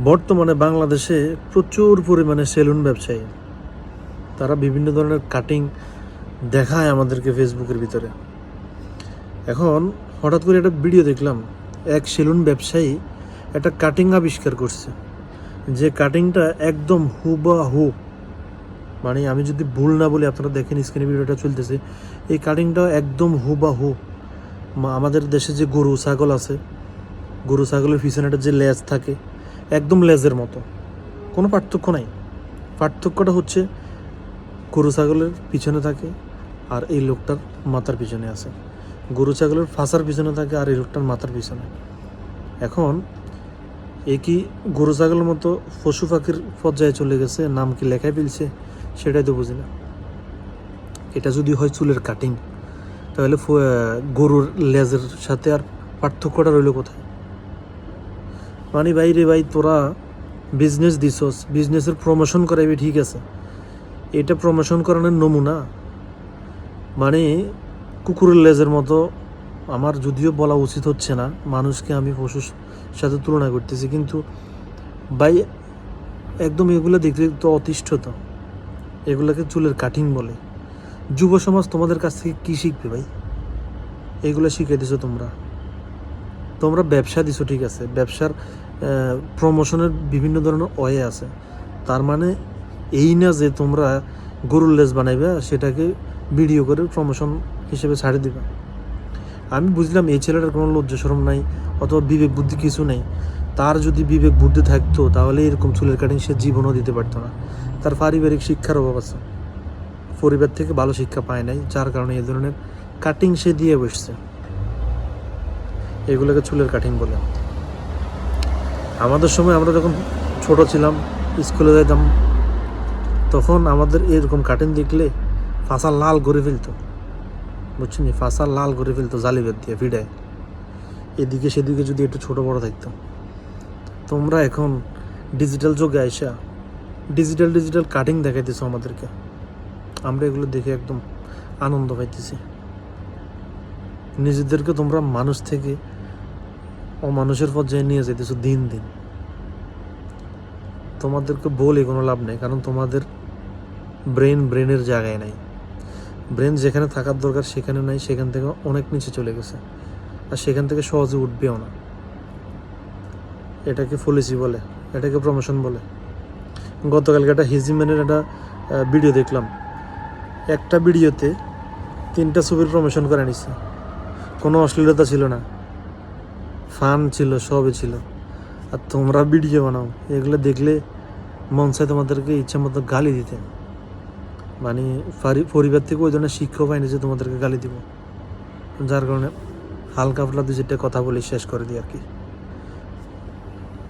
বর্তমানে বাংলাদেশে প্রচুর পরিমাণে সেলুন ব্যবসায়ী। তারা বিভিন্ন ধরনের কাটিং দেখায় আমাদেরকে ফেসবুকের ভিতরে। এখন হঠাৎ করে একটা ভিডিও দেখলাম, এক সেলুন ব্যবসায়ী একটা কাটিং আবিষ্কার করছে। যে কাটিংটা একদম হুবাহু। মানে আমি যদি ভুল না বলি, আপনারা দেখেন স্ক্রিনে ভিডিওটা চলতেছে। এই কাটিংটা একদম হুবাহু। মা- আমাদের দেশে যে গরু, ছাগল আছে, গরু, ছাগলের পিছনে একটা যে লেজ থাকে একদম লেজের মতো। কোনো পার্থক্য নাই। পার্থক্যটা হচ্ছে গরু ছাগলের পিছনে থাকে আর এই লোকটার মাথার পিছনে আছে। গরু ছাগলের ফাঁসার পিছনে থাকে আর এই লোকটার মাথার পিছনে। এখন এ কি গরু ছাগলের মতো পশু পাখির পর্যায়ে চলে গেছে, নাম কি লেখায় ফেলছে সেটাই তো বুঝি না। এটা যদি হয় চুলের কাটিং তাহলে গরুর লেজের সাথে আর পার্থক্যটা রইল কোথায়? মানে ভাই রে ভাই, তোরা বিজনেস দিছস বিজনেসের প্রমোশন করাবি ঠিক আছে? এটা প্রমোশন করানোর নমুনা। মানে কুকুরের লেজের মতো আমার যদিও বলা উচিত হচ্ছে না, মানুষকে আমি পশুর সাথে তুলনা করতেছি, কিন্তু ভাই একদম এগুলো দেখতে তো অতিষ্ঠতা এগুলোকে চুলের কাটিং বলে। যুব সমাজ তোমাদের কাছ থেকে কী শিখবে ভাই? এগুলো শিখে দিছো তোমরা। তোমরা ব্যবসা দিছো, ঠিক আছে? ব্যবসার প্রমোশনের বিভিন্ন ধরনের ওয়ে আছে। তার মানে এই না যে তোমরা গরুর লেজ বানাইবে, সেটাকে ভিডিও করে প্রমোশন হিসেবে ছাড়ে দিবে। আমি বুঝলাম এই ছেলেটার কোনো লজ্জা শরম নাই, অথবা বিবেক বুদ্ধি কিছু নেই। তার যদি বিবেক বুদ্ধি থাকতো, তাহলে এরকম চুলের কাটিং সে জীবনও দিতে পারতো না। তার পারিবারিক শিক্ষার অভাব আছে। পরিবার থেকে ভালো শিক্ষা পায় নাই, যার কারণে এই ধরনের কাটিং সে দিয়ে বসছে। এগুলোকে চুলের কাটিং বলে। আমাদের সময় আমরা যখন ছোট ছিলাম, স্কুলে যেতাম তখন আমাদের এরকম কাটিং দেখলে ফাঁসা লাল করে ফেলতো। বুঝছেন ফাঁসা লাল করে ফেলতো জালি বেদ দিয়ে, ভিড়ায়। এদিকে সেদিকে যদি একটু ছোট বড় থাকতো। তোমরা এখন ডিজিটাল যুগে আইসা ডিজিটাল ডিজিটাল কাটিং দেখাইতেছো আমাদেরকে। আমরা এগুলো দেখে একদম আনন্দ পাইতেছি। নিজেদেরকে তোমরা মানুষ থেকে অমানুষের পর্যায়ে নিয়ে যেতেছো দিন দিন। তোমাদেরকে বলে কোনো লাভ নেই, কারণ তোমাদের ব্রেন ব্রেনের জায়গায় নাই। ব্রেন যেখানে থাকার দরকার সেখানে নাই, সেখান থেকে অনেক নিচে চলে গেছে। আর সেখান থেকে সহজে উঠবেও না। এটাকে ফলিসি বলে, এটাকে প্রমোশন বলে। গতকালকে একটা হিজিম্যানের একটা ভিডিও দেখলাম। একটা ভিডিওতে তিনটা ছবির প্রমোশন করে নিছে। কোনো অশ্লীলতা ছিল না। ফান ছিল, সবই ছিল। আর তোমরা ভিডিও বানাও, এগুলো দেখলে মন চায় তোমাদেরকে ইচ্ছা মতো গালি দিতে। মানে পরিবার থেকে ওই ধরনের শিক্ষক পাইনি যে তোমাদেরকে গালি দিব। যার কারণে হালকা ফুলা দু চারটে কথা বলে শেষ করে দিই আর কি।